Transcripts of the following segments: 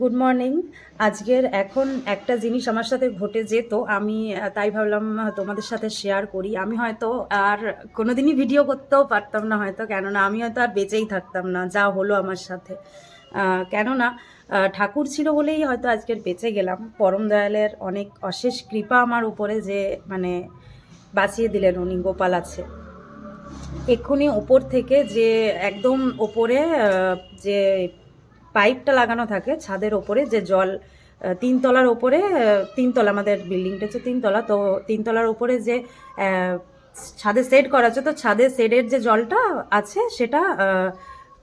Good morning আজকের এখন একটা জিনিস আমার সাথে ঘটে যেত, আমি তাই ভাবলাম তোমাদের সাথে শেয়ার করি। আমি হয়তো আর কোনোদিনই ভিডিও করতেও পারতাম না হয়তো, কেননা আমি হয়তো আর বেঁচেই থাকতাম না, যা হলো আমার সাথে। কেননা ঠাকুর ছিল বলেই হয়তো আজকের বেঁচে গেলাম। পরম দয়ালের অনেক অশেষ কৃপা আমার উপরে যে মানে বাঁচিয়ে দিলেন উনি, গোপাল আছে। এক্ষুনি ওপর থেকে যে, একদম ওপরে যে পাইপটা লাগানো থাকে ছাদের ওপরে, যে জল তিনতলার ওপরে তিনতলা, আমাদের বিল্ডিংটা হচ্ছে তিনতলা, তো তিনতলার ওপরে যে ছাদে সেট করা আছে, তো ছাদে সেটের যে জলটা আছে সেটা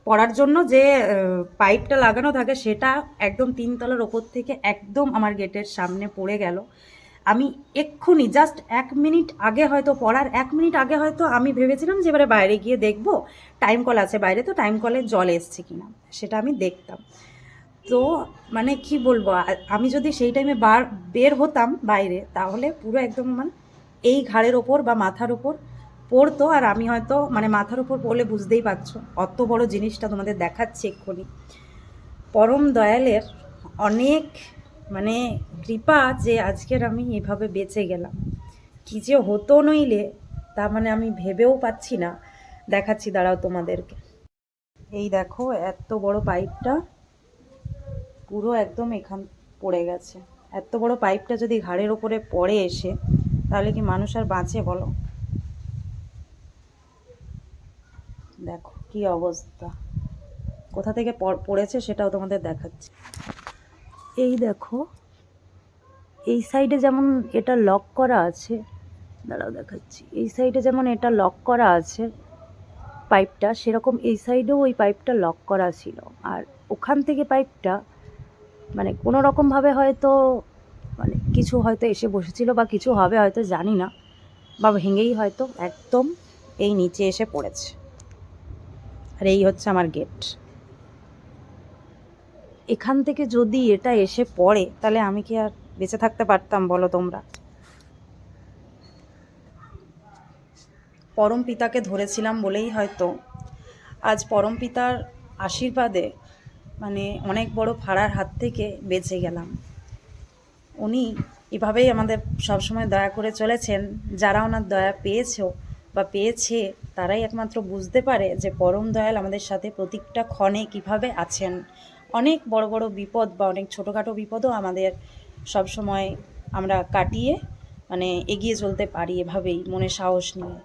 পড়ার জন্য যে পাইপটা লাগানো থাকে সেটা একদম তিনতলার ওপর থেকে একদম আমার গেটের সামনে পড়ে গেল। আমি এক্ষুনি জাস্ট এক মিনিট আগে হয়তো পড়ার, এক মিনিট আগে হয়তো আমি ভেবেছিলাম যে এবারে বাইরে গিয়ে দেখব টাইম কল আছে বাইরে, তো টাইম কলে জল এসছে কিনা, সেটা আমি দেখতাম। তো মানে কি বলব আমি যদি সেই টাইমে বার, বের হতাম বাইরে, তাহলে পুরো একদম মানে এই ঘাড়ের ওপর বা মাথার ওপর পড়তো, আর আমি হয়তো মানে মাথার ওপর পড়লে বুঝতেই পারছ, অত বড় জিনিসটা তোমাদের দেখাচ্ছি এক্ষুনি। পরম দয়ালের অনেক মানে কৃপা যে আজকের আমি এভাবে বেঁচে গেলাম। কি যে হতো নইলে তা মানে আমি ভেবেও পাচ্ছি না। দেখাচ্ছি, দাঁড়াও তোমাদেরকে। এই দেখো, এত বড় পাইপটা পুরো একদম এখান পড়ে গেছে। এত বড় পাইপটা যদি ঘাড়ের ওপরে পড়ে এসে, তাহলে কি মানুষ আর বাঁচে বলো? দেখো, কি অবস্থা। কোথা থেকে পড়- পড়েছে সেটাও তোমাদের দেখাচ্ছি। এই দেখো, এই সাইডে যেমন এটা লক করা আছে, দাঁড়াও দেখাচ্ছি, এই সাইডে যেমন এটা লক করা আছে পাইপটা সেরকম এই সাইডেও ওই পাইপটা লক করা ছিল। আর ওখান থেকে পাইপটা মানে কোনো রকমভাবে হয়তো মানে কিছু হয়তো এসে বসেছিল বা কিছু হবে হয়তো জানি না, বা ভেঙেই হয়তো একদম এই নিচে এসে পড়েছে। আর এই হচ্ছে আমার গেট এখান থেকে যদি এটা এসে পড়ে, তাহলে আমি কি আর বেঁচে থাকতে পারতাম বলো তোমরা? পরম পিতাকে ধরেছিলাম বলেই হয়তো। আজ পরম পিতার আশীর্বাদে মানে অনেক বড় ফাড়ার হাত থেকে বেঁচে গেলাম। উনি এভাবেই আমাদের সবসময় দয়া করে চলেছেন। যারা ওনার দয়া পেয়েছ বা পেয়েছে, তারাই একমাত্র বুঝতে পারে যে পরম দয়াল আমাদের সাথে প্রত্যেকটা ক্ষণে কীভাবে আছেন। অনেক বড় বড় বিপদ বা অনেক ছোটোখাটো বিপদও আমাদের সব সময় আমরা কাটিয়ে মানে এগিয়ে চলতে পারি এভাবেই মনে সাহস নিয়ে।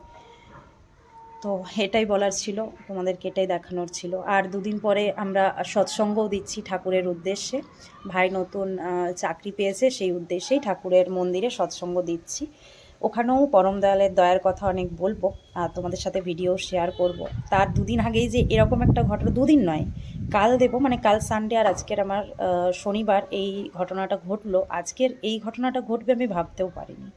তো এটাই বলার ছিল, তোমাদেরকে এটাই দেখানোর ছিল। আর দুদিন পরে আমরা সৎসঙ্গও দিচ্ছি ঠাকুরের উদ্দেশ্যে। ভাই নতুন চাকরি পেয়েছে, সেই উদ্দেশ্যেই ঠাকুরের মন্দিরে সৎসঙ্গ দিচ্ছি। ওখানেও পরম দয়ালের দয়ার কথা অনেক বলব, আর তোমাদের সাথে ভিডিও শেয়ার করব। তার দুদিন আগেই যে এরকম একটা ঘটনা, দুদিন নয়, কাল দেব মানে কাল সানডে আর আজকের আমার শনিবার এই ঘটনাটা ঘটলো। আজকের এই ঘটনাটা ঘটবে আমি ভাবতেও পারিনি।